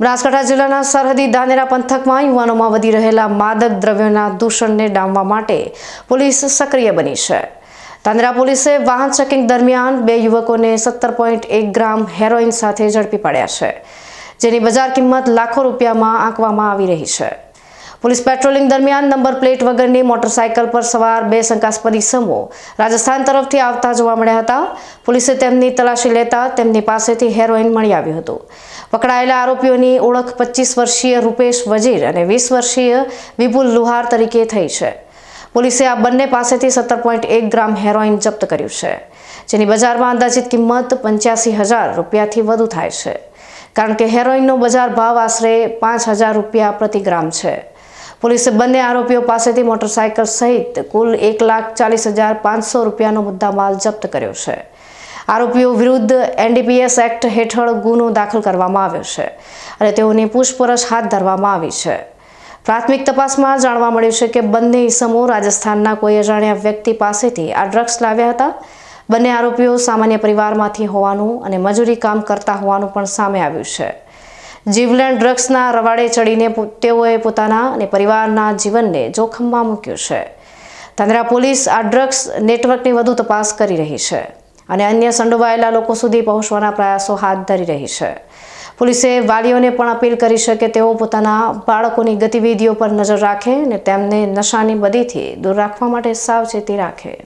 બનાસકાંઠા જિલ્લાના સરહદી દાનેરા પંથકમાં યુવાનોમાં વધી રહેલા માદક દ્રવ્યોના દૂષણને ડામવા માટે પોલીસ સક્રિય બની છે. દાનેરા પોલીસે વાહન ચેકિંગ દરમિયાન બે યુવકોને સત્તર પોઈન્ટ એક ગ્રામ હેરોઇન સાથે ઝડપી પાડ્યા છે, જેની બજાર કિંમત લાખો રૂપિયામાં આંકવામાં આવી રહી છે. પોલીસ પેટ્રોલિંગ દરમિયાન નંબર પ્લેટ વગરની મોટરસાયકલ પર સવાર બે શંકાસ્પદ ઇસમો રાજસ્થાન તરફથી આવતા જોવા મળ્યા હતા. પોલીસે તેમની તલાશી લેતા તેમની પાસેથી હેરોઇન મળી આવ્યું હતું. પકડાયેલા આરોપીઓની ઓળખ પચીસ વર્ષીય રૂપેશ વજીર અને વીસ વર્ષીય વિપુલ લુહાર તરીકે થઈ છે. પોલીસે આ બંને પાસેથી સત્તર પોઈન્ટ એક ગ્રામ હેરોઇન જપ્ત કર્યું છે, જેની બજારમાં અંદાજિત કિંમત પંચ્યાસી હજાર રૂપિયાથી વધુ થાય છે. કારણ કે હેરોઇનનો બજાર ભાવ આશરે પાંચ હજાર રૂપિયા પ્રતિ ગ્રામ છે. પોલીસે બંને આરોપીઓ પાસેથી મોટરસાયકલ સહિત કુલ એક લાખ ચાલીસ હજાર પાંચસો રૂપિયાનો મુદ્દામાલ જપ્ત કર્યો છે. આરોપીઓ વિરુદ્ધ એનડીપીએસ એક્ટ હેઠળ ગુનો દાખલ કરવામાં આવ્યો છે અને તેઓની પૂછપરછ હાથ ધરવામાં આવી છે. પ્રાથમિક તપાસમાં જાણવા મળ્યું છે કે બંને ઇસમો રાજસ્થાનના કોઈ અજાણ્યા વ્યક્તિ પાસેથી આ ડ્રગ્સ લાવ્યા હતા. બંને આરોપીઓ સામાન્ય પરિવારમાંથી હોવાનું અને મજૂરી કામ કરતા હોવાનું પણ સામે આવ્યું છે. જીવલેણ ડ્રગ્સના રવાડે ચડીને તેઓએ પોતાના અને પરિવારના જીવનને જોખમમાં મૂક્યું છે. ધાંધ્રા પોલીસ આ ડ્રગ્સ નેટવર્કની વધુ તપાસ કરી રહી છે અને અન્ય સંડોવાયેલા લોકો સુધી પહોંચવાના પ્રયાસો હાથ ધરી રહી છે. પોલીસે વાલીઓને પણ અપીલ કરી છે કે તેઓ પોતાના બાળકોની ગતિવિધિઓ પર નજર રાખે અને તેમને નશાની બદીથી દૂર રાખવા માટે સાવચેતી રાખે.